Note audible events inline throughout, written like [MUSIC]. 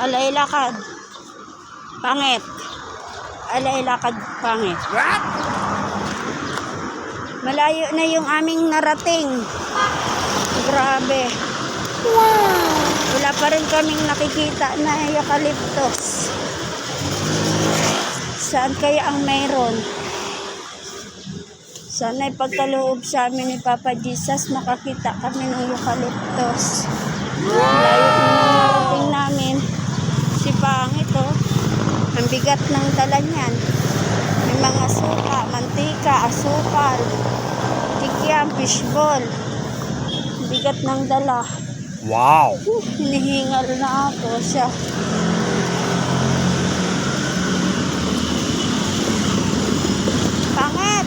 Alay lakad. Pangit. Alay lakad pangit. What? Malayo na yung aming narating. Grabe. Wow! Wala pa rin kaming nakikita na eucalyptus. Saan kaya ang mayroon? Sana pagkaloob sa amin ni Papa Jesus, makakita kami ng eucalyptus. Layo ng narating namin. Si Pangit, oh. Ang bigat ng dala niyan. May mga suka, mantika, asukal, kikiam, fishball. Bigat ng dala. Wow. Uh, hinihingal na ako siya. Pangit!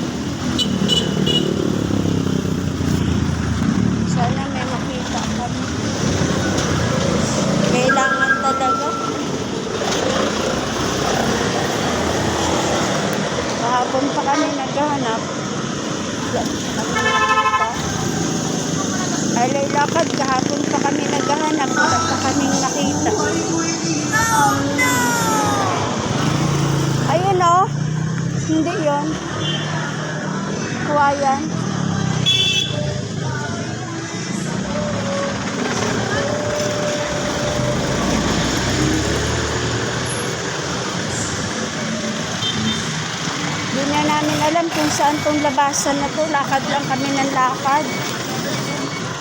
Sana may makita kami. Kailangan talaga. Kahapon pa kami naghahanap. Yan, kami nakita. Alay lakad, kahapon pa kami naghahanap. Wala pa kaming nakita. Ayun oh. Hindi yon. Kuwayan. Hindi na namin alam kung saan tong labasan na to. Lakad lang kami ng lakad.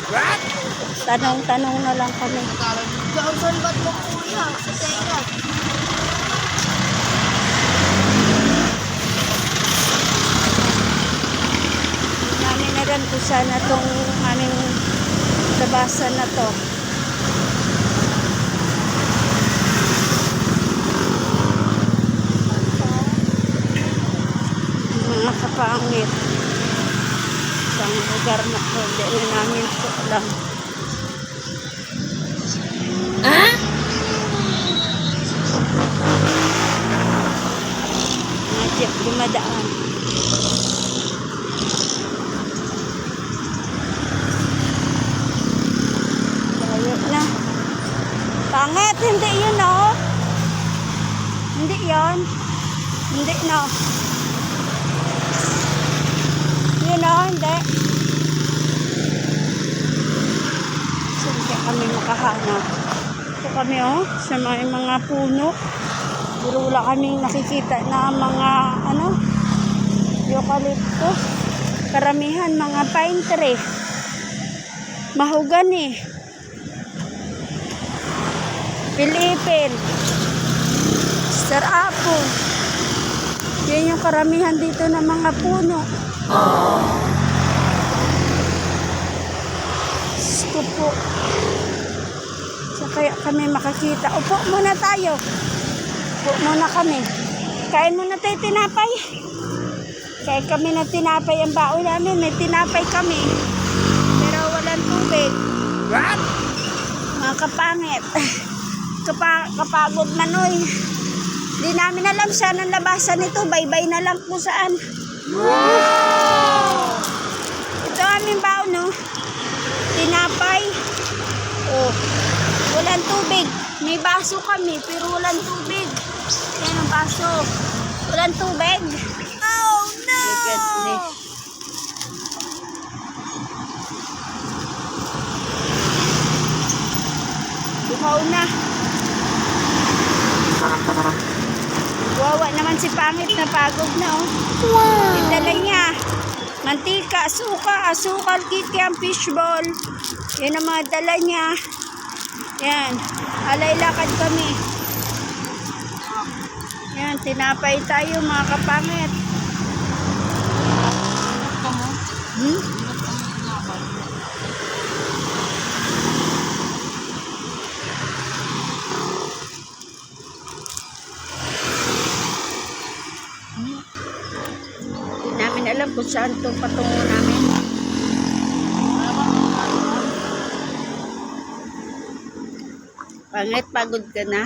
Tanong-tanong na lang kami. Johnson, ba't mo kuya? Sa tenga. namin na rin kung saan na tong aming labasan na to. Mga kapangit. Isang lugar na to. Hindi na namin po alam. Mga jeep dumadaan. Layo na. Pangit, hindi yun oh. Hindi yun. Hindi no. Yun oh, hindi. Saan kaya kami makahanap? Ito kami oh, sa may mga puno. Pero wala kaming nakikita na mga ano, eucalyptus. Karamihan mga pine tree. Mahogany. Pilipin. Star apple. Yan yung karamihan dito ng mga puno. Diyos ko po. Sa kaya kami makakita. Upo muna tayo. Upo muna kami. Kain muna tayo tinapay. Kain kami ng tinapay ang baon namin. May tinapay kami. Pero walang tubig. What? Mga kapangit. [LAUGHS] Kapa, kapagod na noy. Di namin alam saan ang labasan nito. Bye-bye na lang kung saan. Ito aming baon, no? Tinapay. Oh. Walang tubig. May baso kami, pero walang tubig. Yan ang baso. Walang tubig. Oh, no! My goodness. Bukaw na. Wawa naman si Pangit na pagod na oh. Wow. Itala niya. Mantika, suka, asukal, kikiam, fishball. Yan ang mga dala niya. Yan. Alay lakad kami. Yan, tinapay tayo mga kapangit. Hmm? Hindi namin alam kung saan itong patungo namin. Pangit, pagod ka na.